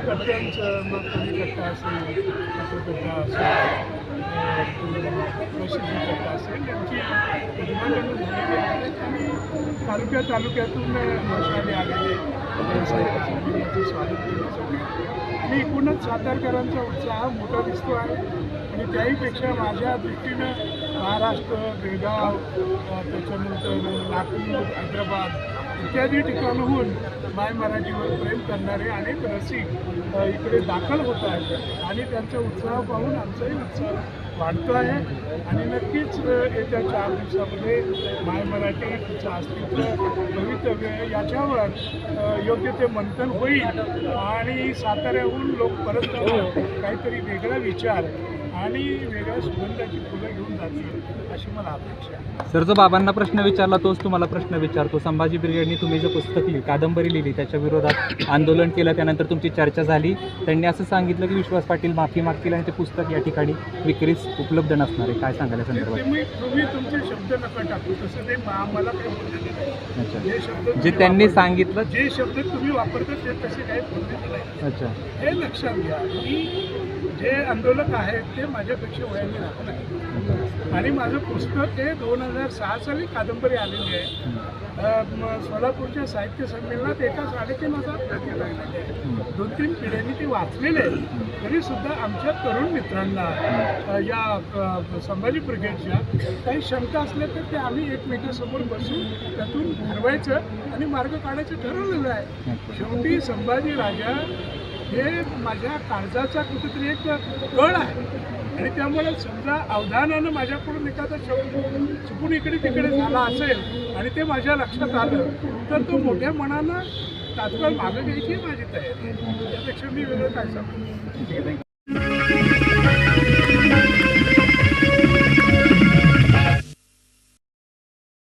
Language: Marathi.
कर्त्यांचं मग कोणी कट्टा असेल कट्टा असेल अं, प्रसिद्धी कट्टा असेल यांची उद्घाटन झालेली आहेत आणि तालुक्या तालुक्यातून वर्षाने आलेले व्यावसायिक संमेलनाचं स्वागत केल्यासाठी आणि एकूणच सातारकरांचा उत्साह मोठा दिसतो आहे. आणि त्याहीपेक्षा माझ्या दृष्टीनं महाराष्ट्र बेळगाव त्याच्यानंतर नागपूर हैदराबाद इत्यादी ठिकाणाहून माय मराठीवर प्रेम करणारे अनेक रसिक इकडे दाखल होत आहेत. आणि त्यांचा उत्साह पाहून आमचाही उत्साह वाढतो आहे. आणि नक्कीच येत्या चार दिवसामध्ये माय मराठी तिचं अस्तित्व भवितव्य याच्यावर योग्य ते मंथन होईल. आणि साताऱ्याहून लोक परत काहीतरी वेगळा विचार आणि वेगळ्या सुगंधाची फुलं घेऊन जातील अशी मला अपेक्षा आहे. सर जो बाबांना प्रश्न विचारला तोच तुम्हाला प्रश्न विचारतो. संभाजी ब्रिगेडनी तुम्ही जे पुस्तक लिहिली कादंबरी लिहिली त्याच्या विरोधात आंदोलन केलं त्यानंतर तुमची चर्चा झाली. त्यांनी असं सांगितलं की विश्वास पाटील माफी मागतील आणि ते पुस्तक या ठिकाणी विक्रीस उपलब्ध नसणार आहे. काय ते संदर्भात? तुम्ही तुमचे शब्द नका टाकू. तसं ते काही बोललेलं नाही अच्छा. जे शब्द जे तुम्ही त्यांनी सांगितलं जे शब्द तुम्ही वापरता ते तसे काही बोललेले नाही. अच्छा. हे लक्षात घ्या. की जे आंदोलक आहेत ते माझ्यापेक्षा वयाने राहत नाही. आणि माझं पुस्तक हे दोन हजार सहा साली कादंबरी आलेली आहे. सोलापूरच्या साहित्य संमेलनात एका साडेतीन हजार प्रती लागलेली आहे. दोन तीन पिढ्यांनी ते वाचलेले आहे. तरीसुद्धा आमच्या तरुण मित्रांना या संभाजी ब्रिगेडच्या काही शंका असल्या तर ते आम्ही एकमेकांसमोर बसून त्यातून ठरवायचं आणि मार्ग काढायचं ठरवलेलं आहे. शेवटी संभाजी राजा हे माझ्या काळजाचा कुठेतरी एक कळ आहे. आणि त्यामुळे समजा अवधानानं माझ्याकडून एखादा शब्द चुकून इकडे तिकडे झाला असेल आणि ते माझ्या लक्षात आलं तर तो मोठ्या मनानं तात्काळ मागं घ्यायची माझी तयारी त्यापेक्षा मी वेगळं काय सांगू?